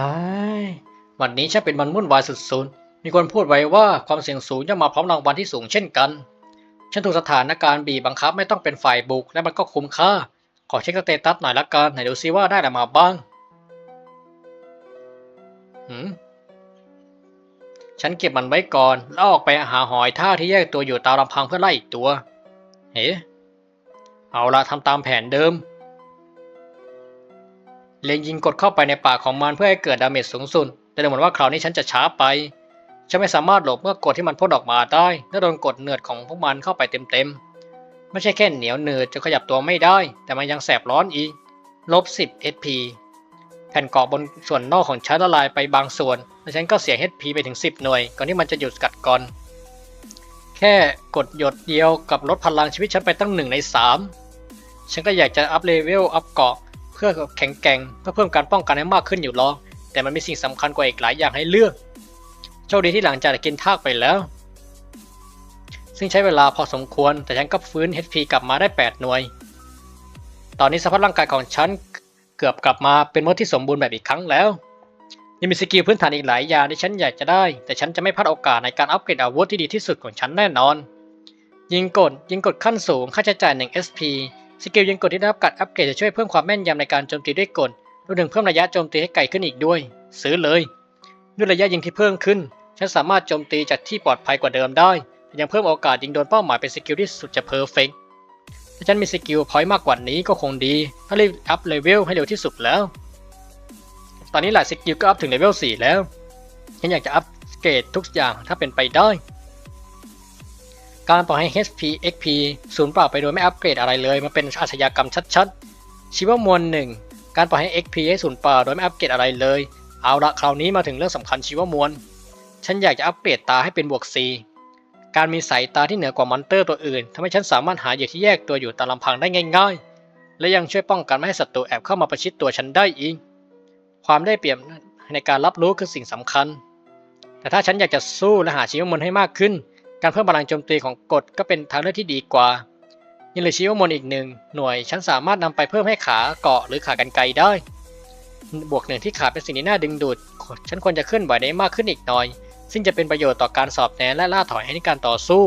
ฮายวันนี้ฉันเป็นวันวุ่นวายสุดๆ มีคนพูดไว้ว่าความเสี่ยงสูงย่อมมาพร้อมรางวัลที่สูงเช่นกัน ฉันถูกสถานการณ์บีบบังคับไม่ต้องเป็นฝ่ายบุกและมันก็คุ้มค่า ขอเช็คสเตตัสหน่อยละกันไหนดูซิว่าได้อะไรมาบ้างหืมฉันเก็บมันไว้ก่อนแล้วออกไปหาหอยท่าที่แยกตัวอยู่ตามลำพังเพื่อไล่อีกตัว เฮ้ เอาละทำตามแผนเดิม เล็งยิงกดเข้าไปในปากของมันเพื่อให้เกิดดาเมจสูงสุด แต่ดูเหมือนว่าคราวนี้ฉันจะช้าไป ฉันไม่สามารถหลบเมื่อกดที่มันพ่นออกมาได้และโดนกดเนือดของพวกมันเข้าไปเต็มๆ ไม่ใช่แค่เหนียวเนืดจนขยับตัวไม่ได้ แต่มันยังแสบร้อนอีก ลบ 10 HP แผ่นเกาะบนส่วนนอกของฉันละลายไปบางส่วน และฉันก็เสีย HP ไปถึง 10 หน่วย ก่อนที่มันจะหยุดกัดก่อน แค่กดหยดเดียวกับลดพลังชีวิตฉันไปตั้งหนึ่งใน3ฉันก็อยากจะอัพเลเวลอัพเกาะ เพื่อแข็งแกร่งเพื่อเพิ่มการป้องกันให้มากขึ้นอยู่หรอกแต่มันมีสิ่งสำคัญกว่าอีกหลายอย่างให้เลือก โชคดีที่หลังจากกินทากไปแล้ว ซึ่งใช้เวลาพอสมควร แต่ฉันก็ฟื้น HP กลับมาได้ 8 หน่วย ตอนนี้สภาพร่างกายของฉันเกือบกลับมาเป็นมดที่สมบูรณ์แบบอีกครั้งแล้วยังมีสกิลพื้นฐานอีกหลายอย่างที่ฉันอยากจะได้ แต่ฉันจะไม่พลาดโอกาสในการอัปเกรดอาวุธที่ดีที่สุดของฉันแน่นอน ยิงกดยิงกดขั้นสูงค่าใช้จ่าย 1 SP สกิลยิงกดที่ได้รับการอัปเกรดจะช่วยเพิ่มความแม่นยำในการโจมตีด้วยกลรวมถึงเพิ่มระยะโจมตีให้ไกลขึ้นอีกด้วย ซื้อเลย ด้วยระยะยิงที่เพิ่มขึ้น ฉันสามารถโจมตีจากที่ปลอดภัยกว่าเดิมได้ ยังเพิ่มโอกาสยิงโดนเป้าหมายเป็นสกิลที่สุดจะเพอร์เฟกถ้าฉันมีสกิลพอยต์มากกว่านี้ก็คงดี ถ้ารีบอัพเลเวลให้เร็วที่สุดแล้ว ตอนนี้หลายสกิลก็อัพถึงเลเวล4แล้ว ฉันอยากจะอัพเกรดทุกอย่างถ้าเป็นไปได้ การปล่อยให้ HP XP ศูนย์เปล่าไปโดยไม่อัปเกรดอะไรเลย มันเป็นอาชญากรรมชัดๆ ชีวมวลหนึ่งการปล่อยให้ XP ให้ศูนย์เปล่าโดยไม่อัปเกรดอะไรเลย เอาละคราวนี้มาถึงเรื่องสำคัญชีวมวล ฉันอยากจะอัปเกรดตาให้เป็นบวก C การมีสายตาที่เหนือกว่ามอนเตอร์ตัวอื่นทำให้ฉันสามารถหาเหยื่อที่แยกตัวอยู่ตามลำพังได้ง่ายๆ และยังช่วยป้องกันไม่ให้ศัตรูแอบเข้ามาประชิดตัวฉันได้อีก ความได้เปรียบในการรับรู้คือสิ่งสำคัญ แต่ถ้าฉันอยากจะสู้และหาชีวมวลให้มากขึ้น การเพิ่มพลังโจมตีของกฎก็เป็นทางเลือกที่ดีกว่ายังเหลือชีวมวลอีกหนึ่งหน่วยฉันสามารถนำไปเพิ่มให้ขาเกาะหรือขากรรไกรได้ บวกหนึ่งที่ขาเป็นสิ่งที่น่าดึงดูด ฉันควรจะเคลื่อนไหวได้มากขึ้นอีกหน่อย ซึ่งจะเป็นประโยชน์ต่อการสอบแนนและล่าถอยให้ในการต่อสู้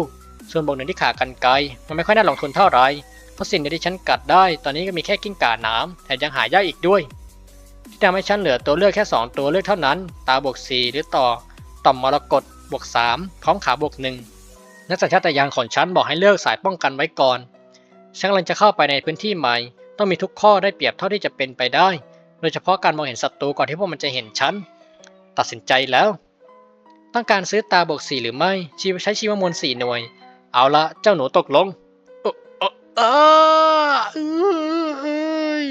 ส่วนบวกหนึ่งที่ขากรรไกรมันไม่ค่อยน่าลงทุนเท่าไหร่เพราะสิ่งเดียวที่ฉันกัดได้ ตอนนี้ก็มีแค่กิ้งก่าน้ำแถมยังหายากอีกด้วย ที่ทำให้ฉันเหลือตัวเลือกแค่ 2 ตัวเลือกเท่านั้น ตาบวก4หรือต่อต่อมมรกตบวก3พร้อมขาบวก1 นักสัญชาตญาณของฉันบอกให้เลือกสายป้องกันไว้ก่อน ฉันกำลังจะเข้าไปในพื้นที่ใหม่ ต้องมีทุกข้อได้เปรียบเท่าที่จะเป็นไปได้ โดยเฉพาะการมองเห็นศัตรูก่อนที่พวกมันจะเห็นฉัน ตัดสินใจแล้ว ต้องการซื้อตาบวก4หรือไม่ ชีวใช้ชีวมวล4หน่วย เอาละเจ้าหนูตกลงอ่ออ่ออ้าอื้อเอ้ย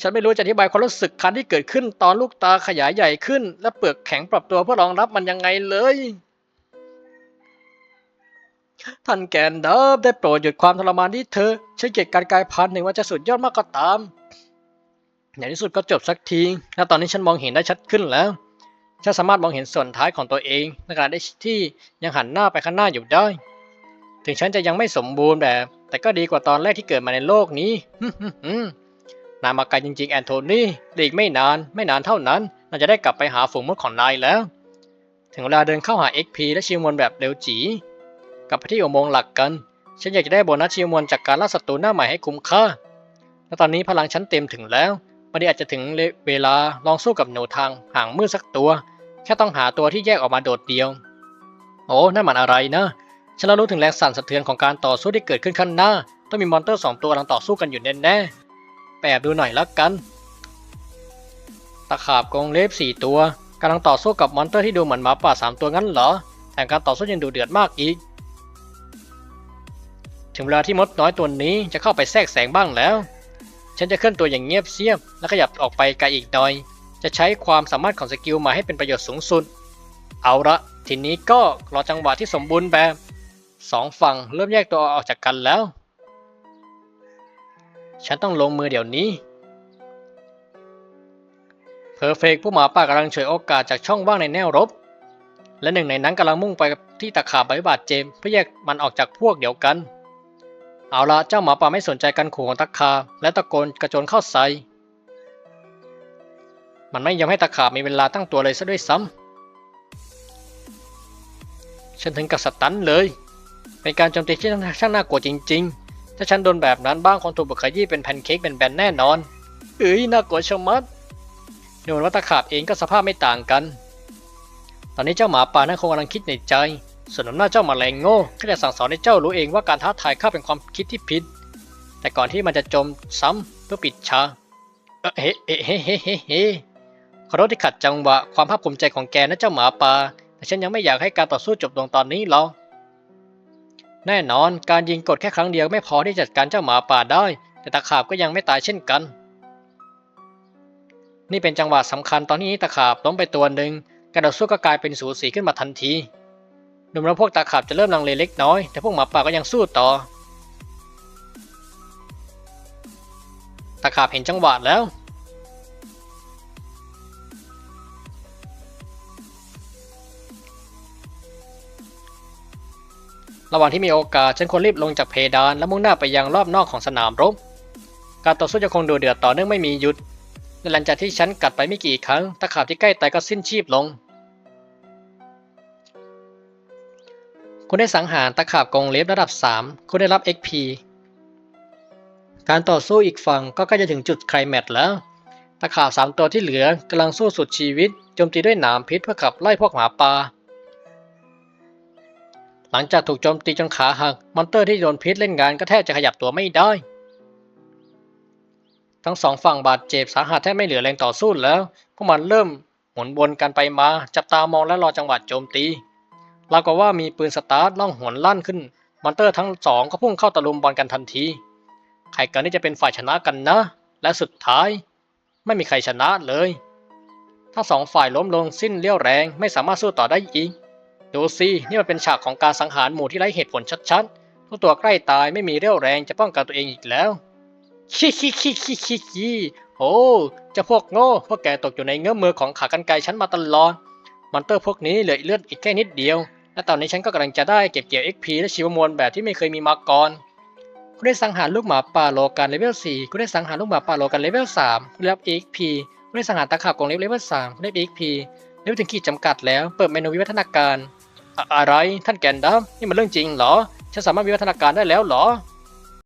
ฉันไม่รู้จะอธิบายความรู้สึกคันที่เกิดขึ้นตอนลูกตาขยายใหญ่ขึ้น และเปลือกแข็งปรับตัวเพื่อรองรับมันยังไงเลย ท่านแกนดับได้โปรดหยุดความทรมานที่เธอใช่วยเกียรติการกลายพันธุ์หนึ่งว่าจะสุดยอดมากก็ตามในที่สุดก็จบสักที และตอนนี้ฉันมองเห็นได้ชัดขึ้นแล้ว ฉันสามารถมองเห็นส่วนท้ายของตัวเองในขณะที่ยังหันหน้าไปข้างหน้าอยู่ได้ ถึงฉันจะยังไม่สมบูรณ์แบบ แต่ก็ดีกว่าตอนแรกที่เกิดมาในโลกนี้ นายมาไกลจริงๆ แอนโทนีอีกไม่นาน ไม่นานเท่านั้นเราจะได้กลับไปหาฝูงมดของนายแล้ว ถึงเวลาเดินเข้าหา XP และชิวมวลแบบเร็วจี กลับไปที่อุโมงค์หลักกัน ฉันอยากจะได้โบนัสชิวมวลจากการล่าศัตรูหน้าใหม่ให้คุ้มค่า และตอนนี้พลังฉันเต็มถึงแล้ววันนี้อาจจะถึงเวลาลองสู้กับหนูทางห่างมืดสักตัว แค่ต้องหาตัวที่แยกออกมาโดดเดียว โอ้นั่นมันอะไรนะ ฉันรู้ถึงแรงสั่นสะเทือนของการต่อสู้ที่เกิดขึ้นข้างหน้า ต้องมีมอนเตอร์สองตัวกำลังต่อสู้กันอยู่แน่ๆแปบดูหน่อยละกัน ตะขาบกรงเล็บสี่ตัวกำลังต่อสู้กับมอนเตอร์ที่ดูเหมือนหมาป่าสามตัวงั้นเหรอ แถมการต่อสู้ยังดูเดือดมากอีก ถึงเวลาที่มดน้อยตัวนี้จะเข้าไปแทรกแซงบ้างแล้ว ฉันจะเคลื่อนตัวอย่างเงียบเสียบ และขยับออกไปไกลอีกหน่อย จะใช้ความสามารถของสกิลมาให้เป็นประโยชน์สูงสุด เอาละทีนี้ก็รอจังหวะที่สมบูรณ์แบบสองฝั่งเริ่มแยกตัวออกจากกันแล้ว ฉันต้องลงมือเดี๋ยวนี้เพอร์เฟกผู้หมาป่ากำลังเฉวยโอกาสจากช่องว่างในแนวรบ และหนึ่งในนั้นกำลังมุ่งไปที่ตะขาบใบบาดเจมเพื่อแยกมันออกจากพวกเดียวกัน เอาละเจ้าหมาป่าไม่สนใจการขู่ของตะขาและตะโกนกระโจนเข้าใส่ มันไม่ยอมให้ตะขาบมีเวลาตั้งตัวเลยซะด้วยซ้ำฉันถึงกับสตันเลย เป็นการโจมตีที่ช่างน่ากลัวจริง ๆ ถ้าฉันโดนแบบนั้นบ้างคงถูกบุกขยี้เป็นแพนเค้กเป็นแบนแน่นอนเอ้ยน่ากลัวชะมัดดูเหมือนว่าตะขาบเองก็สภาพไม่ต่างกัน ตอนนี้เจ้าหมาป่านั่นคงกำลังคิดในใจ ส่วนหน้าเจ้ามาแมลงโง่ก็จะสั่งสอนให้เจ้ารู้เองว่าการท้าทายข้าเป็นความคิดที่ผิด แต่ก่อนที่มันจะจมซ้ำเพื่อปิดฉากเอ่อเฮ้เฮ้เฮ้เฮ้เฮ้เฮ้ขอโทษที่ขัดจังหวะความภาคภูมิใจของแกนะเจ้าหมาป่าแต่ฉันยังไม่อยากให้การต่อสู้จบลงตอนนี้หรอกแน่นอนการยิงกดแค่ครั้งเดียวไม่พอที่จะจัดการเจ้าหมาป่าได้ แต่ตะขาบก็ยังไม่ตายเช่นกัน นี่เป็นจังหวะสำคัญตอนนี้ตะขาบล้มไปตัวหนึ่งการต่อสู้ก็กลายเป็นสูสีขึ้นมาทันที ดูเหมือนว่าพวกตะขาบจะเริ่มลังเลเล็กน้อย แต่พวกหมาป่าก็ยังสู้ต่อตะขาบเห็นจังหวะแล้ว ระหว่างที่มีโอกาสฉันควรรีบลงจากเพดาน และมุ่งหน้าไปยังรอบนอกของสนามรบ การต่อสู้ยังคงดูเดือดต่อเนื่องไม่มีหยุดและหลังจากที่ฉันกัดไปไม่กี่ครั้ง ตะขาบที่ใกล้ตายก็สิ้นชีพลง คุณได้สังหารตะขาบกรงเล็บระดับ 3 คุณได้รับ XP การต่อสู้อีกฝั่งก็ใกล้จะถึงจุดไคลแม็กซ์แล้ว ตะขาบสามตัวที่เหลือกำลังสู้สุดชีวิตโจมตีด้วยหนามพิษเพื่อขับไล่พวกหมาป่าหลังจากถูกโจมตีจนขาหักมอนเตอร์ที่โดนพิษเล่นงานก็แทบจะขยับตัวไม่ได้ ทั้งสองฝั่งบาดเจ็บสาหัสแทบไม่เหลือแรงต่อสู้แล้ว พวกมันเริ่มหมุนวนกันไปมาจับตามองและรอจังหวะโจมตี ราวกับว่ามีปืนสตาร์ทล่องหวนลั่นขึ้น มอนเตอร์ทั้งสองก็พุ่งเข้าตะลุมบอลกันทันที ใครกันที่จะเป็นฝ่ายชนะกันนะ และสุดท้าย ไม่มีใครชนะเลยทั้งสองฝ่ายล้มลงสิ้นเรี่ยวแรงไม่สามารถสู้ต่อได้อีก ดูสินี่มันเป็นฉากของการสังหารหมู่ที่ไร้เหตุผลชัดๆทุกตัวใกล้ตายไม่มีเรี่ยวแรงจะป้องกันตัวเองอีกแล้วคิคิคิคิคิคิโอ้จะพวกโง่พวกแกตกอยู่ในเงื้อมือของขากรรไกรฉันมาตลอด มอนเตอร์พวกนี้เหลือเลือดอีกแค่นิดเดียว และตอนนี้ฉันก็กำลังจะได้เก็บเกี่ยว XP และชีวมวลแบบที่ไม่เคยมีมาก่อนคุณได้สังหารลูกหมาป่าโลกันเลเวล4คุณได้สังหารลูกหมาป่าโลกันเลเวล3คุณได้รับ XP คุณได้สังหารตะขาบกรงเล็บเลเวล3คุณได้ XP เลเวลถึงขีดจำกัดแล้ว เปิดเมนูวิวัฒนาการอะอะไร ท่านแกนดัมนี่มันเรื่องจริงเหรอ ฉันสามารถวิวัฒนาการได้แล้วเหรอ